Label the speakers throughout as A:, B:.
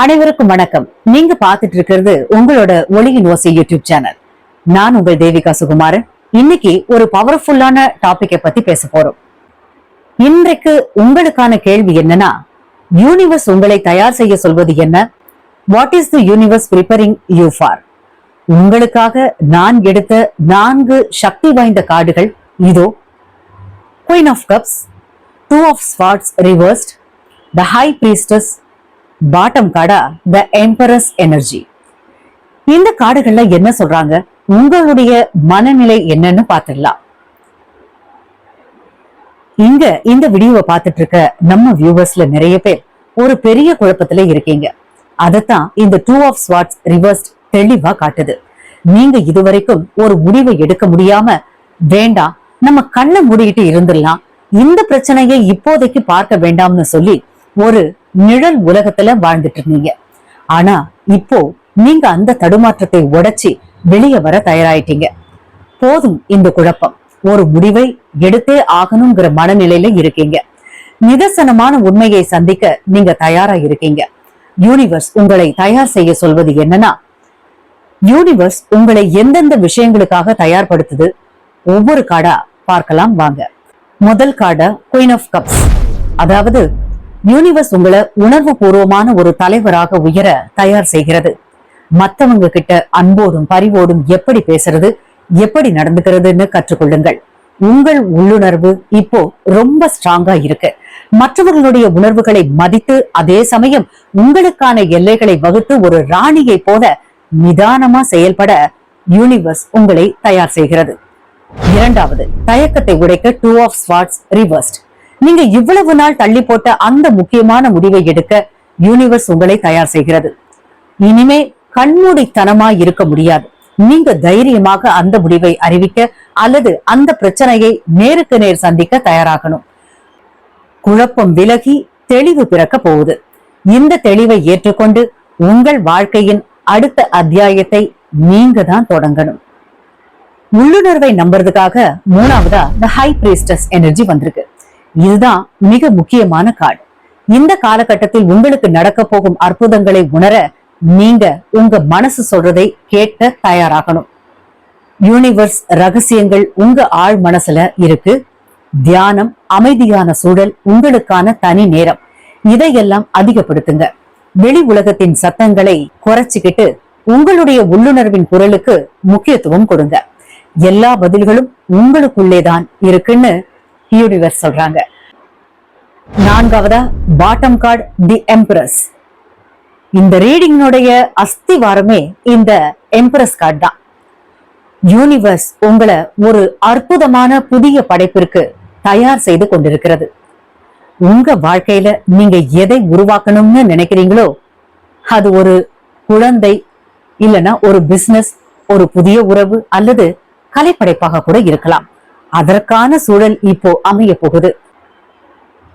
A: அனைவருக்கும் வணக்கம். நீங்க பாத்துட்டு இருக்கிறது உங்களோட ஒளியின் ஓசை யூடியூப் சேனல். நான் உங்கள் தேவிகா சுகுமாரன். இன்னைக்கு ஒரு பவர்ஃபுல்லான டாபிக்கை பத்தி பேச போறோம். இன்றைக்கு உங்களுக்கான கேள்வி என்னன்னா யூனிவர்ஸ் உங்களை தயார் செய்ய சொல்வது என்ன? What is the universe preparing you for உங்களுக்காக நான் எடுத்த நான்கு சக்தி வாய்ந்த கார்டுகள் இதோ. Queen of cups two of spots reversed the high priestess bottom காடா த எம்பரஸ் எனர்ஜி இந்த காடுகள்ல என்ன சொல்றாங்க? உங்களுடைய மனநிலை என்னன்னு பார்த்துடலாம். இங்க இந்த வீடியோவை பார்த்துட்டு இருக்க நம்ம வியூவர்ஸ்ல நிறைய பேர் ஒரு பெரிய குழப்பத்துல இருக்கீங்க. அதைத்தான் இந்த டூ ஆஃப் ஸ்வாட்ஸ் ரிவர்ஸ்ட் தெளிவா காட்டுது. நீங்க இதுவரைக்கும் ஒரு முடிவை எடுக்க முடியாம வேண்டாம் நம்ம கண்ணை மூடிக்கிட்டு இருந்துடலாம். இந்த பிரச்சனையை இப்போதைக்கு பார்க்க வேண்டாம்னு சொல்லி ஒரு நிழல் உலகத்துல வாழ்ந்துட்டு இருந்தீங்க ஆனா இப்போ நீங்க அந்த தடுமாற்றத்தை உடைச்சி வெளியே வர தயாராயிட்டீங்க. போதும் இந்த குழப்பம். ஒரு முடிவை எடுத்தே ஆகணுங்கிற மனநிலையில இருக்கீங்க. நிதர்சனமான உண்மையை சந்திக்க நீங்க தயாரா இருக்கீங்க. யூனிவர்ஸ் உங்களை தயார் செய்ய சொல்வது என்னன்னா யூனிவர்ஸ் உங்களை எந்தெந்த விஷயங்களுக்காக தயார்படுத்துது ஒவ்வொரு காடா பார்க்கலாம் வாங்க. முதல் காடா குயின் ஆஃப் கப்ஸ் அதாவது யூனிவர்ஸ் உங்களை உணர்வு பூர்வமான ஒரு தலைவராக உயர தயார் செய்கிறது. மத்தவங்க கிட்ட அன்போடும் பரிவோடும் எப்படி பேசுறது எப்படி நடந்துக்கிறதுன்னு கற்றுக்கொள்ளுங்கள். உங்கள் உள்ளுணர்வு இப்போ ரொம்ப ஸ்ட்ராங்கா இருக்கு. மற்றவர்களுடைய உணர்வுகளை மதித்து அதே சமயம் உங்களுக்கான எல்லைகளை வகுத்து ஒரு ராணியை போல நிதானமா செயல்பட யூனிவர்ஸ் உங்களை தயார் செய்கிறது. இரண்டாவது தயக்கத்தை உடைக்க டூ ஆஃப் ஸ்வாட்ஸ் ரிவர்ஸ்ட் நீங்க இவ்வளவு நாள் தள்ளி போட்ட அந்த முக்கியமான முடிவை எடுக்க யூனிவர்ஸ் உங்களை தயார் செய்கிறது. இனிமே கண்மூடித்தனமா இருக்க முடியாது. நீங்க தைரியமாக அந்த முடிவை அறிவிக்க அல்லது அந்த பிரச்சனையை நேருக்கு நேர் சந்திக்க தயாராகணும். குழப்பம் விலகி தெளிவு பிறக்க போகுது. இந்த தெளிவை ஏற்றுக்கொண்டு உங்கள் வாழ்க்கையின் அடுத்த அத்தியாயத்தை நீங்க தான் தொடங்கணும். உள்ளுணர்வை நம்புறதுக்காக மூணாவதா த ஹை பிரீஸ்டஸ் எனர்ஜி வந்திருக்கு. இதுதான் மிக முக்கியமான கார்டு இந்த காலகட்டத்தில் உங்களுக்கு நடக்க போகும் அற்புதங்களை உணர நீங்க உங்க மனசு சொல்றதை கேட்க தயாராகணும். யூனிவர்ஸ் ரகசியங்கள் உங்க ஆழ் மனசுல இருக்கு. தியானம் அமைதியான சூழல் உங்களுக்கான தனி நேரம். இதையெல்லாம் அதிகப்படுத்துங்க. வெளி உலகத்தின் சத்தங்களை குறைச்சிக்கிட்டு உங்களுடைய உள்ளுணர்வின் குரலுக்கு முக்கியத்துவம் கொடுங்க. எல்லா பதில்களும் உங்களுக்குள்ளேதான் இருக்குன்னு யூனிவர்ஸ் சொல்றாங்க. நான்காவதா பாட்டம் கார்டு தி எம்பரஸ் இந்த ரீடிங்கினுடைய அஸ்திவாரமே இந்த எம்பரஸ் கார்டு தான். யூனிவர்ஸ் உங்களை ஒரு அற்புதமான புதிய படைப்பிற்கு தயார் செய்து கொண்டிருக்கிறது. உங்க வாழ்க்கையில நீங்க எதை உருவாக்கணும்னு நினைக்கிறீங்களோ அது ஒரு குழந்தை இல்லனா ஒரு பிசினஸ் ஒரு புதிய உறவு அல்லது கலைப்படைப்பாக கூட இருக்கலாம். அதற்கான சூழல் இப்போ அமைய போகுது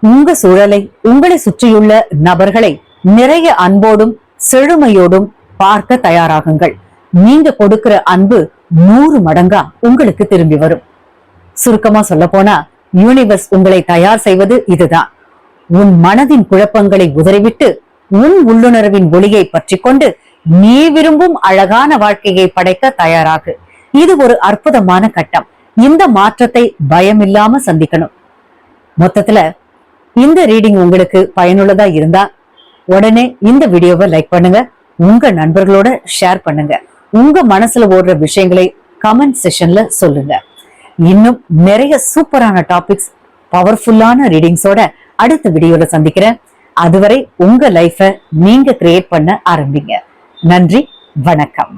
A: உங்க சூழலை உங்களை சுற்றியுள்ள நபர்களை நிறைய அன்போடும் செழுமையோடும் பார்க்க தயாராகுங்கள். நீங்க கொடுக்கிற அன்பு நூறு மடங்கா உங்களுக்கு திரும்பி வரும். சுருக்கமா சொல்ல போனா யூனிவர்ஸ் உங்களை தயார் செய்வது இதுதான். உன் மனதின் குழப்பங்களை உதறிவிட்டு உன் உள்ளுணர்வின் ஒளியை பற்றி கொண்டு நீ விரும்பும் அழகான வாழ்க்கையை படைக்க தயாராகு. இது ஒரு அற்புதமான கட்டம். இந்த மாற்றத்தை பயமில்லாம சந்திக்கணும். மொத்தத்துல இந்த ரீடிங் உங்களுக்கு பயனுள்ளதா இருந்தா உடனே இந்த வீடியோவை லைக் பண்ணுங்க. உங்க நண்பர்களோட ஷேர் பண்ணுங்க. உங்க மனசுல ஓடுற விஷயங்களை கமெண்ட் செஷன்ல சொல்லுங்க. இன்னும் நிறைய சூப்பரான டாபிக்ஸ் பவர்ஃபுல்லான ரீடிங்ஸோட அடுத்த வீடியோல சந்திக்கிறேன். அதுவரை உங்க லைஃப நீங்க கிரியேட் பண்ண ஆரம்பிங்க. நன்றி வணக்கம்.